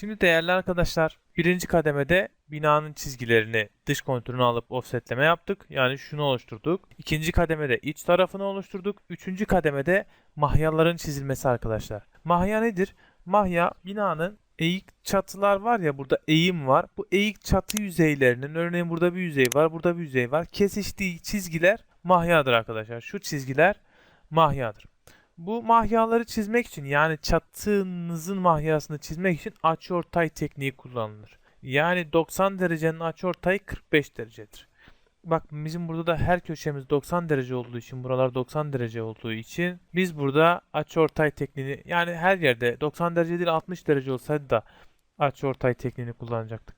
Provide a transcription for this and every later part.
Şimdi değerli arkadaşlar, birinci kademede binanın çizgilerini, dış kontürünü alıp offsetleme yaptık. Yani şunu oluşturduk. İkinci kademede iç tarafını oluşturduk. Üçüncü kademede mahyaların çizilmesi arkadaşlar. Mahya nedir? Mahya binanın eğik çatılar var ya burada eğim var. Bu eğik çatı yüzeylerinin örneğin burada bir yüzey var, burada bir yüzey var. Kesiştiği çizgiler mahyadır arkadaşlar. Şu çizgiler mahyadır. Bu mahyaları çizmek için yani çatınızın mahyasını çizmek için açıortay tekniği kullanılır. Yani 90 derecenin açıortayı 45 derecedir. Bak bizim burada da her köşemiz 90 derece olduğu için buralar 90 derece olduğu için biz burada açıortay tekniğini yani her yerde 90 derece değil 60 derece olsaydı da açıortay tekniğini kullanacaktık.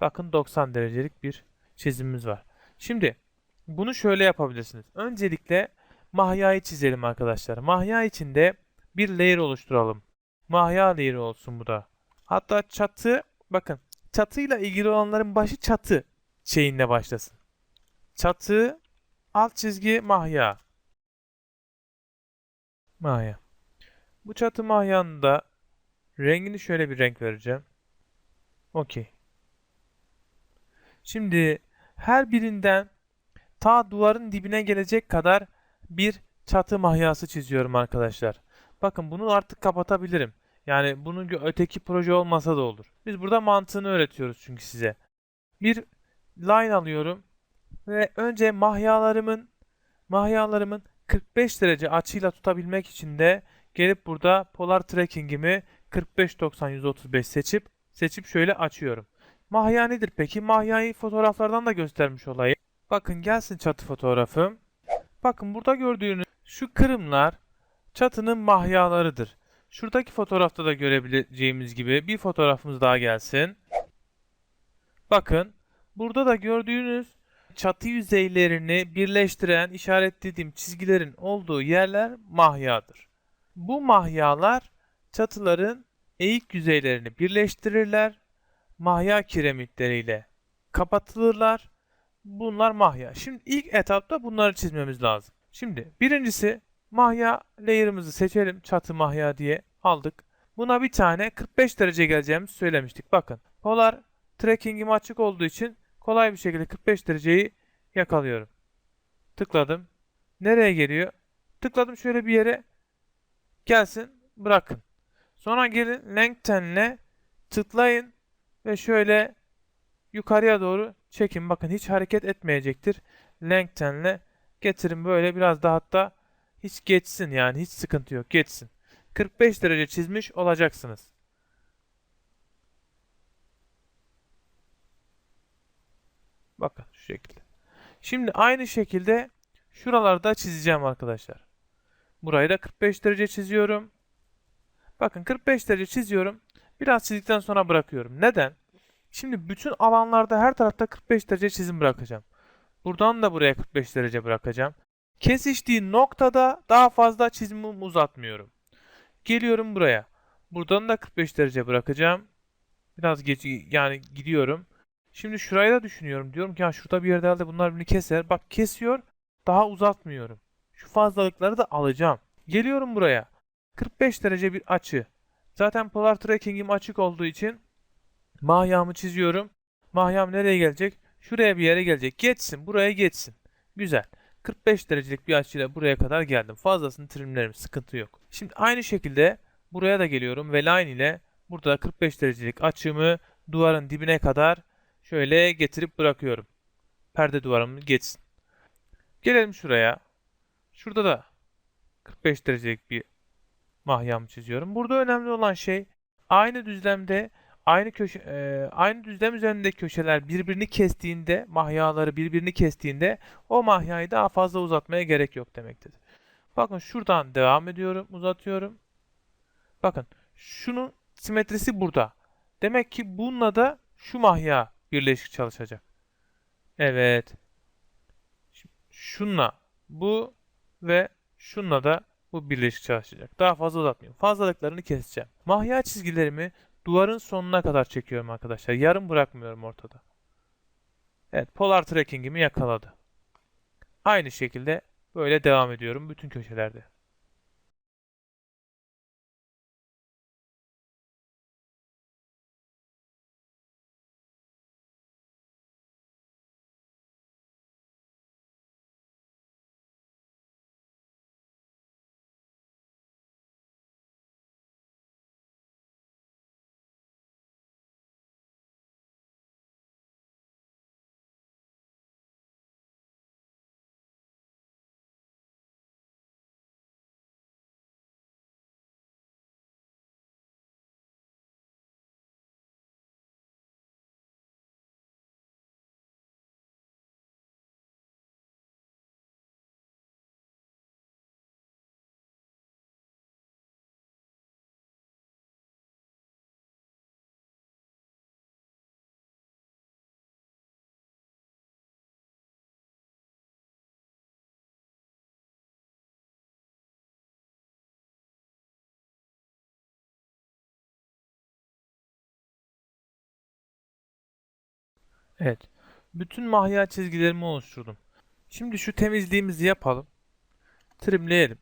Bakın 90 derecelik bir çizimimiz var. Şimdi bunu şöyle yapabilirsiniz. Öncelikle mahyayı çizelim arkadaşlar. Mahya içinde bir layer oluşturalım. Mahya layer olsun bu da. Hatta çatı bakın çatıyla ilgili olanların başı çatı şeyinle başlasın. Çatı alt çizgi mahya. Mahya. Bu çatı mahyanın da rengini şöyle bir renk vereceğim. Okey. Şimdi her birinden ta duvarın dibine gelecek kadar bir çatı mahyası çiziyorum arkadaşlar. Bakın bunu artık kapatabilirim. Yani bunun öteki proje olmasa da olur. Biz burada mantığını öğretiyoruz çünkü size. Bir line alıyorum ve önce mahyalarımın mahyalarımın 45 derece açıyla tutabilmek için de gelip burada polar tracking'imi 45 90 135 seçip seçip şöyle açıyorum. Mahya nedir peki? Mahyayı fotoğraflardan da göstermiş olayım. Bakın gelsin çatı fotoğrafım. Bakın burada gördüğünüz şu kırımlar çatının mahyalarıdır. Şuradaki fotoğrafta da görebileceğimiz gibi bir fotoğrafımız daha gelsin. Bakın burada da gördüğünüz çatı yüzeylerini birleştiren işaretlediğim çizgilerin olduğu yerler mahyadır. Bu mahyalar çatıların eğik yüzeylerini birleştirirler. Mahya kiremitleriyle kapatılırlar. Bunlar mahya. Şimdi ilk etapta bunları çizmemiz lazım. Şimdi birincisi mahya layer'ımızı seçelim. Çatı mahya diye aldık. Buna bir tane 45 derece geleceğimizi söylemiştik. Bakın polar tracking'im açık olduğu için kolay bir şekilde 45 dereceyi yakalıyorum. Tıkladım. Nereye geliyor? Tıkladım şöyle bir yere. Gelsin bırakın. Sonra gelin lengthen'le tıklayın ve şöyle yukarıya doğru çekin. Bakın hiç hareket etmeyecektir. Lengthen'le getirin böyle biraz da hatta hiç geçsin yani hiç sıkıntı yok geçsin. 45 derece çizmiş olacaksınız. Bakın şu şekilde. Şimdi aynı şekilde şuralarda çizeceğim arkadaşlar. Burayı da 45 derece çiziyorum. Bakın 45 derece çiziyorum. Biraz çizdikten sonra bırakıyorum. Neden? Şimdi bütün alanlarda her tarafta 45 derece çizim bırakacağım. Buradan da buraya 45 derece bırakacağım. Kesiştiği noktada daha fazla çizimimi uzatmıyorum. Geliyorum buraya. Buradan da 45 derece bırakacağım. Biraz geç yani gidiyorum. Şimdi şurayı da düşünüyorum. Diyorum ki ya şurada bir yerde herhalde bunlar birini keser. Bak kesiyor. Daha uzatmıyorum. Şu fazlalıkları da alacağım. Geliyorum buraya. 45 derece bir açı. Zaten polar tracking'im açık olduğu için Mahyamı çiziyorum. Mahyam nereye gelecek? Şuraya bir yere gelecek. Geçsin. Buraya geçsin. Güzel. 45 derecelik bir açıyla buraya kadar geldim. Fazlasını trimlerim. Sıkıntı yok. Şimdi aynı şekilde buraya da geliyorum ve line ile burada 45 derecelik açımı duvarın dibine kadar şöyle getirip bırakıyorum. Perde duvarımı geçsin. Gelelim şuraya. Şurada da 45 derecelik bir mahyamı çiziyorum. Burada önemli olan şey aynı düzlemde aynı köşe e, aynı düzlem üzerindeki köşeler birbirini kestiğinde, mahyaları birbirini kestiğinde o mahyayı daha fazla uzatmaya gerek yok demektedir. Bakın şuradan devam ediyorum, uzatıyorum. Bakın şunun simetrisi burada. Demek ki bununla da şu mahya birleşik çalışacak. Evet. Şunla bu ve şunla da bu birleşik çalışacak. Daha fazla uzatmıyorum. Fazlalıklarını keseceğim. Mahya çizgilerimi duvarın sonuna kadar çekiyorum arkadaşlar. Yarım bırakmıyorum ortada. Evet, polar tracking'imi yakaladı. Aynı şekilde böyle devam ediyorum bütün köşelerde. Evet. Bütün mahya çizgilerimi oluşturdum. Şimdi şu temizliğimizi yapalım. Trimleyelim.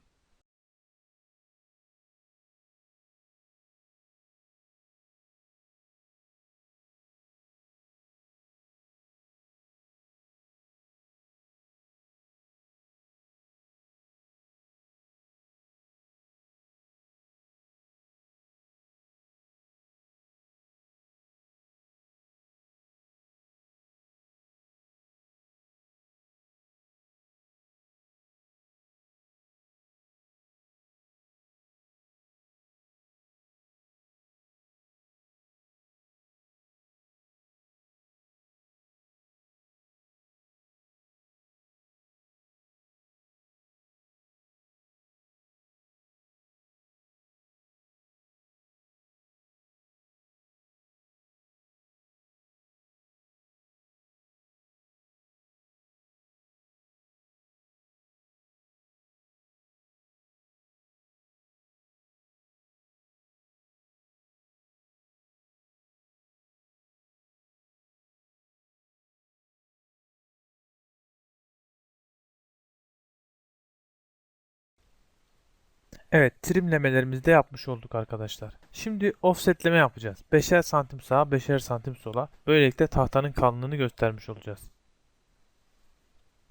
Evet, trimlemelerimizi de yapmış olduk arkadaşlar. Şimdi offsetleme yapacağız. 5'er santim sağa, 5'er santim sola. Böylelikle tahtanın kalınlığını göstermiş olacağız.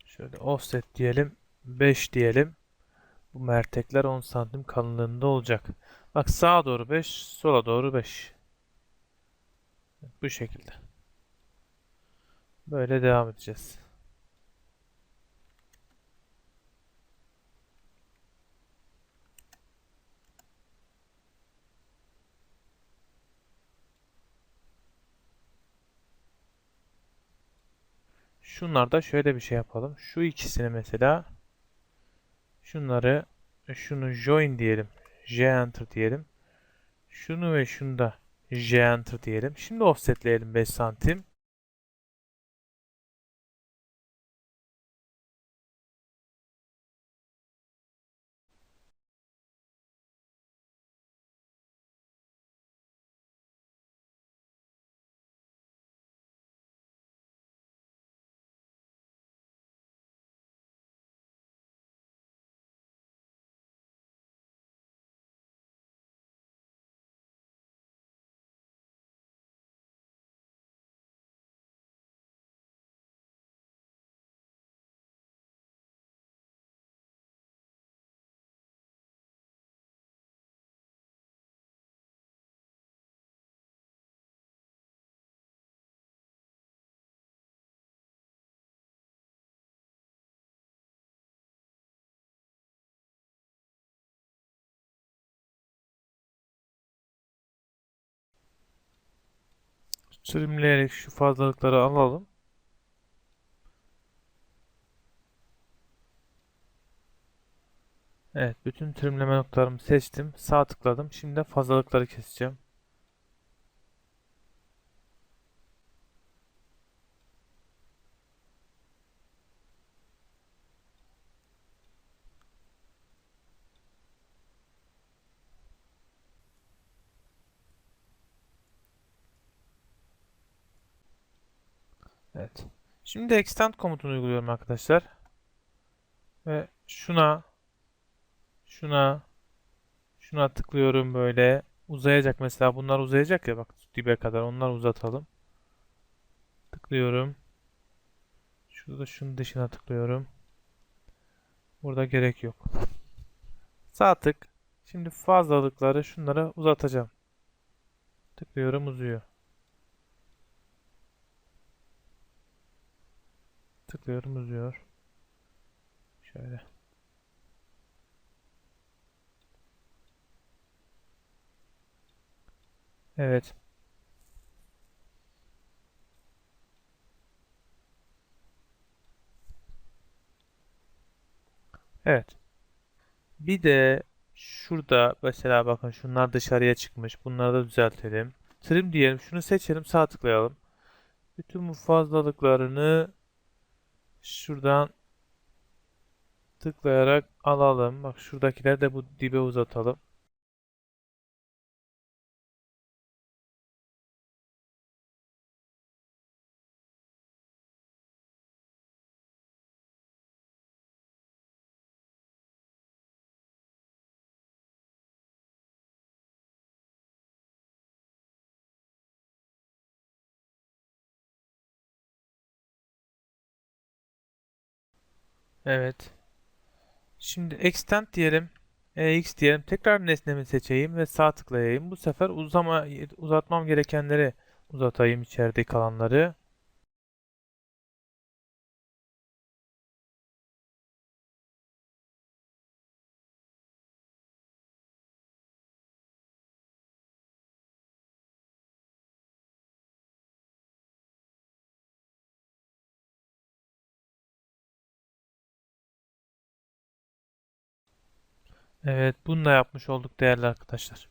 Şöyle offset diyelim, 5 diyelim. Bu mertekler 10 santim kalınlığında olacak. Bak sağa doğru 5, sola doğru 5. Bu şekilde. Böyle devam edeceğiz. Şunlarda şöyle bir şey yapalım. Şu ikisini mesela şunları şunu join diyelim. J enter diyelim. Şunu ve şunu da J enter diyelim. Şimdi offsetleyelim 5 santim. Trimleyerek şu fazlalıkları alalım. Evet, bütün trimleme noktalarımı seçtim. Sağ tıkladım. Şimdi de fazlalıkları keseceğim. Evet. Şimdi extend komutunu uyguluyorum arkadaşlar. Ve şuna şuna şuna tıklıyorum böyle. Uzayacak mesela. Bunlar uzayacak ya bak dibe kadar. Onları uzatalım. Tıklıyorum. Şurada şunun dışına tıklıyorum. Burada gerek yok. Sağ tık. Şimdi fazlalıkları şunlara uzatacağım. Tıklıyorum uzuyor. Tıklıyorum uzuyor. Şöyle. Evet. Evet. Bir de şurada mesela bakın şunlar dışarıya çıkmış. Bunları da düzeltelim. Trim diyelim. Şunu seçelim. Sağ tıklayalım. Bütün bu fazlalıklarını şuradan tıklayarak alalım. Bak şuradakileri de bu dibe uzatalım. Evet. Şimdi extend diyelim. EX diyelim. Tekrar nesnemi seçeyim ve sağ tıklayayım. Bu sefer uzama uzatmam gerekenleri uzatayım içeride kalanları. Evet, bunu da yapmış olduk değerli arkadaşlar.